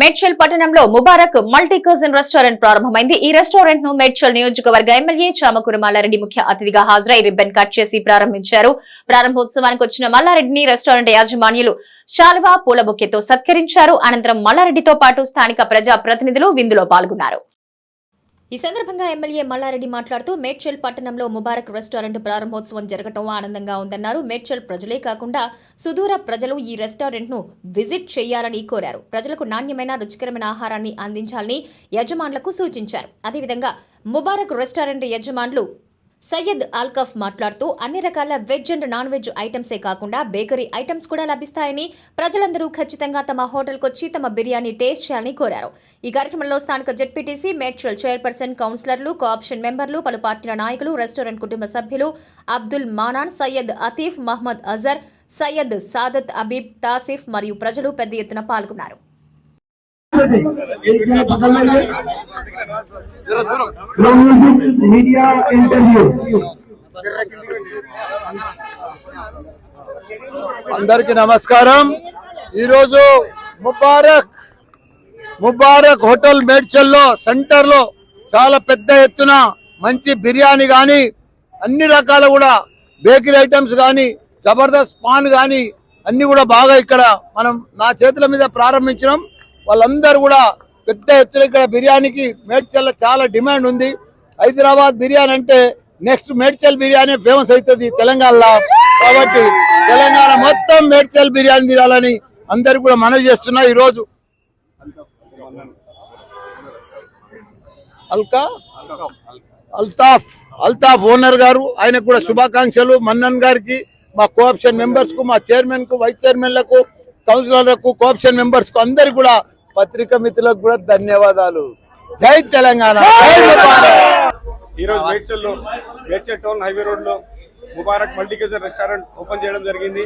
మేడ్చల్ పట్టణంలో Mubarak multi cousin restaurant ప్రారంభమైంది. ఈ రెస్టారెంట్ను మేడ్చల్ నియోజకవర్గ ఎమ్మెల్యే చామకూర మల్లారెడ్డి ముఖ్య అతిథిగా హాజరై రిబ్బన్ కట్ చేసి ప్రారంభించారు. ప్రారంభోత్సవానికి వచ్చిన మల్లారెడ్డిని రెస్టారెంట్ యాజమాన్యులు శాలువా పూల బొక్కెతో సత్కరించారు. అనంతరం మల్లారెడ్డితో పాటు స్థానిక ప్రజా ప్రతినిధులు విందులో పాల్గొన్నారు. ఈ సందర్భంగా ఎమ్మెల్యే మల్లారెడ్డి మాట్లాడుతూ మేడ్చల్ పట్టణంలో ముబారక్ రెస్టారెంట్ ప్రారంభోత్సవం జరగటం ఆనందంగా ఉందన్నారు. మేడ్చల్ ప్రజలే కాకుండా సుదూర ప్రజలు ఈ రెస్టారెంట్ను విజిట్ చేయాలని కోరారు. ప్రజలకు నాణ్యమైన రుచికరమైన ఆహారాన్ని అందించాలని యజమానులకు సూచించారు. అదేవిధంగా ముబారక్ రెస్టారెంట్ యజమానులు సయ్యద్ ఆల్కఫ్ మాట్లాడుతూ అన్ని రకాల వెజ్ అండ్ నాన్ వెజ్ ఐటమ్సే కాకుండా బేకరీ ఐటమ్స్ కూడా లభిస్తాయని ప్రజలందరూ ఖచ్చితంగా తమ హోటల్కు వచ్చి తమ బిర్యానీ టేస్ట్ చేయాలని కోరారు. ఈ కార్యక్రమంలో స్థానిక జెడ్పీటీసీ మేడ్చల్ చైర్పర్సన్ కౌన్సిలర్లు కోఆప్షన్ మెంబర్లు పలు పార్టీల నాయకులు రెస్టారెంట్ కుటుంబ సభ్యులు అబ్దుల్ మానాన్ సయ్యద్ అతీఫ్ మహ్మద్ అజర్ సయ్యద్ సాదత్ అబీబ్ తాసిఫ్ మరియు ప్రజలు పెద్ద ఎత్తున పాల్గొన్నారు. Chronologic media interview. అందరికి నమస్కారం ఈరోజు ముబారక్ ముబారక్ హోటల్ మేడ్చల్లో సెంటర్లో చాలా పెద్ద ఎత్తున మంచి బిర్యానీ కానీ అన్ని రకాల కూడా బేకరీ ఐటమ్స్ కానీ జబర్దస్త్ పాన్ కానీ అన్నీ కూడా బాగా ఇక్కడ మనం నా చేతుల మీద ప్రారంభించడం వాళ్ళందరూ కూడా పెద్ద ఎత్తున ఇక్కడ బిర్యానీకి మేడ్చల్ చాలా డిమాండ్ ఉంది. హైదరాబాద్ బిర్యానీ అంటే నెక్స్ట్ మేడ్చల్ బిర్యానీ ఫేమస్ అవుతుంది తెలంగాణలో. కాబట్టి తెలంగాణ మొత్తం మేడ్చల్ బిర్యానీ తినాలని అందరు కూడా మనవి చేస్తున్నా ఈరోజు. అల్కా? అల్తాఫ్. అల్తాఫ్ ఓనర్ గారు ఆయనకు కూడా శుభాకాంక్షలు. మన్నన్ గారికి మా కోఆప్షన్ మెంబర్స్కు మా చైర్మన్కు వైస్ చైర్మన్లకు కౌన్సిలర్లకు కోఆప్షన్ మెంబర్స్కు అందరికి కూడా పత్రికా మిత్రులకు కూడా ధన్యవాదాలు. జై తెలంగాణ. జై ముబారక్. ఈ రోజు మేడ్చల్లో మేడ్చల్ టౌన్ హైవే రోడ్లో ముబారక్ మల్టీకేజర్ రెస్టారెంట్ ఓపెన్ చేయడం జరిగింది.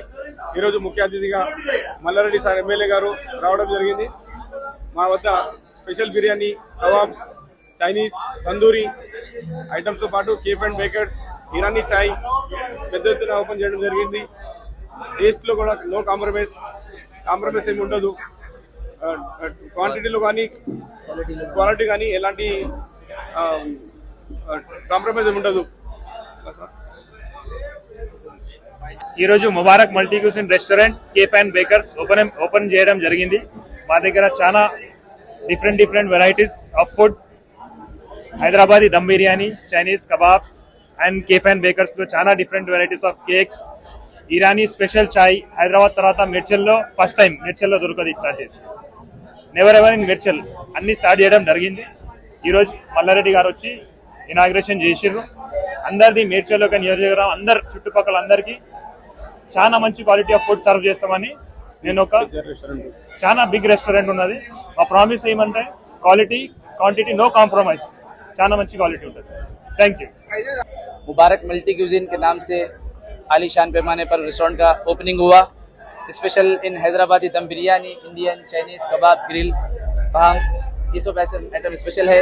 ఈ రోజు ముఖ్య అతిథిగా మల్లారెడ్డి సార్ ఎమ్మెల్యే గారు రావడం జరిగింది. మా వద్ద special biryani kebabs Chinese tandoori ఐటమ్స్తో పాటు కేఫ్ అండ్ బేకర్స్ ఇరానీ చాయ్ పెద్ద ఎత్తున ఓపెన్ చేయడం జరిగింది. టేస్ట్లో కూడా నో కాంప్రమైజ్. కాంప్రమైజ్ ఏమి ఉండదు. క్వాంటిటీలో కానీ క్వాలిటీ కానీ ఎలాంటి కాంప్రమైజ్ ఉండదు ఈరోజు Mubarak multi cuisine restaurant cafe and bakers open open చేయడం జరిగింది. మా దగ్గర చాలా different different varieties of food Hyderabadi dum biryani Chinese kebabs and cafe and బేకర్స్లో చాలా different varieties of cakes Irani special chai Hyderabad తర్వాత మిర్చల్లో ఫస్ట్ టైం మిర్చల్లో దొరకదు ఇట్లాంటిది. నెవర్ ఎవర్ ఇన్ మిర్చల్ అన్ని స్టార్ట్ చేయడం జరిగింది ఈరోజు మల్లారెడ్డి గారు వచ్చి ఇనాగ్రేషన్ చేసిర్రు అందరిది మేడ్చల్ ఒక నియోజకవర్గం అందరు చుట్టుపక్కల అందరికీ చాలా మంచి క్వాలిటీ ఆఫ్ ఫుడ్ సర్వ్ చేస్తామని నేను ఒక చాలా బిగ్ రెస్టారెంట్ ఉన్నది మా ప్రామిస్ ఏమంటే క్వాలిటీ క్వాంటిటీ నో కాంప్రమైజ్ చాలా మంచి క్వాలిటీ ఉంటుంది thank you Mubarak multi cuisine के नाम से आलीशान पैमाने पर रेस्टोरेंट का ओपनिंग हुआ special in Hyderabadi dum biryani Indian Chinese kebab grill फहम ये सब ऐसे आइटम स्पेशल है।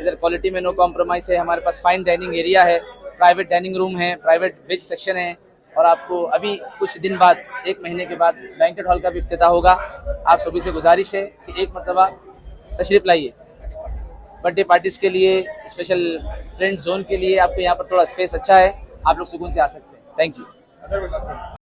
इधर क्वालिटी में नो कॉम्प्रोमाइज है। हमारे पास फाइन डाइनिंग एरिया है प्राइवेट डाइनिंग रूम है प्राइवेट वेज सेक्शन है, और आपको अभी कुछ दिन बाद, एक महीने के बाद बैंकेट हॉल का भी इफ्तिताह होगा। आप सभी से गुजारिश है कि एक मरतबा तशरीफ़ लाइए। बर्थडे पार्टीज़ के लिए स्पेशल फ्रेंड जोन के लिए आपको यहाँ पर थोड़ा स्पेस अच्छा है। आप लोग सुकून से आ सकते हैं। Thank you